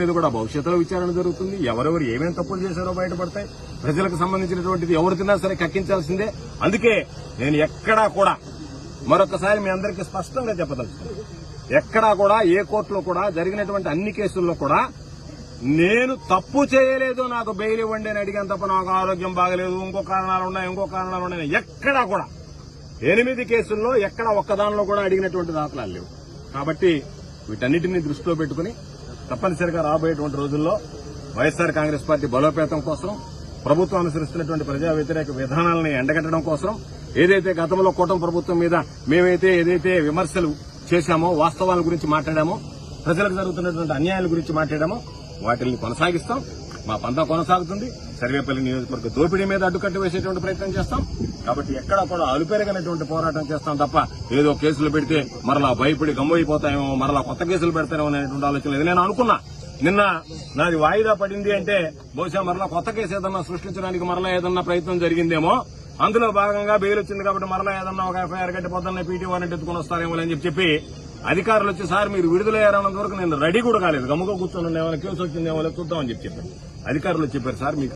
మీద కూడా భవిష్యత్తులో విచారణ జరుగుతుంది. ఎవరెవరు ఏమేమి తప్పులు చేశారో బయటపడతాయి. ప్రజలకు సంబంధించినటువంటిది ఎవరు తిన్నా సరే కక్కించాల్సిందే. అందుకే నేను ఎక్కడా కూడా మరొకసారి మీ అందరికీ స్పష్టంగా చెప్పదలుచుకున్నాను. ఎక్కడా కూడా ఏ కోర్టులో కూడా జరిగినటువంటి అన్ని కేసుల్లో కూడా నేను తప్పు చేయలేదు నాకు బెయిల్ ఇవ్వండి అని అడిగాను తప్ప నాకు ఆరోగ్యం బాగలేదు ఇంకో కారణాలు ఉన్నాయి ఇంకో కారణాలు ఉన్నాయి ఎక్కడా కూడా ఎనిమిది కేసుల్లో ఎక్కడ ఒక్కదానిలో కూడా అడిగినటువంటి దాఖలాలు లేవు. కాబట్టి వీటన్నిటిని దృష్టిలో పెట్టుకుని తప్పనిసరిగా రాబోయేటువంటి రోజుల్లో వైఎస్ఆర్ కాంగ్రెస్ పార్టీ బలోపేతం కోసం ప్రభుత్వం అనుసరిస్తున్నటువంటి ప్రజా వ్యతిరేక విధానాలను ఎండగట్టడం కోసం ఏదైతే గతంలో కూటమి ప్రభుత్వం మీద మేమైతే ఏదైతే విమర్శలు చేశామో వాస్తవాల గురించి మాట్లాడామో ప్రజలకు జరుగుతున్నటువంటి అన్యాయాల గురించి మాట్లాడామో వాటిని కొనసాగిస్తాం. మా పంత కొనసాగుతుంది. సర్వేపల్లి నియోజకవర్గ దోపిడీ మీద అడ్డుకట్టు వేసేటువంటి ప్రయత్నం చేస్తాం. కాబట్టి ఎక్కడ కూడా అలుపెరగనటువంటి పోరాటం చేస్తాం తప్ప ఏదో కేసులు పెడితే మరలా భయపడి గమ్మైపోతాయేమో మరలా కొత్త కేసులు పెడతారేమో అనేటువంటి ఆలోచన లేదు. నేను అనుకున్నా. నిన్న నాది వాయిదా పడింది అంటే బహుశా మరలా కొత్త కేసు ఏదన్నా సృష్టించడానికి మరలా ఏదన్నా ప్రయత్నం జరిగిందేమో. అందులో భాగంగా బెయిల్ వచ్చింది కాబట్టి మరలా ఏదన్నా ఒక ఎఫ్ఐఆర్ కట్టి పొద్దున్న పీటీ వారెంట్ ఎత్తుకుని వస్తారేమో అని చెప్పి చెప్పి అధికారులు వచ్చి సార్ మీరు విడుదలయ్యారన్నంత వరకు నేను రెడీ కూడా కాలేదు. గమ్ముగా కూర్చొని ఏమైనా కేసు వచ్చిందేమో చూద్దామని చెప్పి చెప్పాను అధికారులు చెప్పారు సార్ మీకు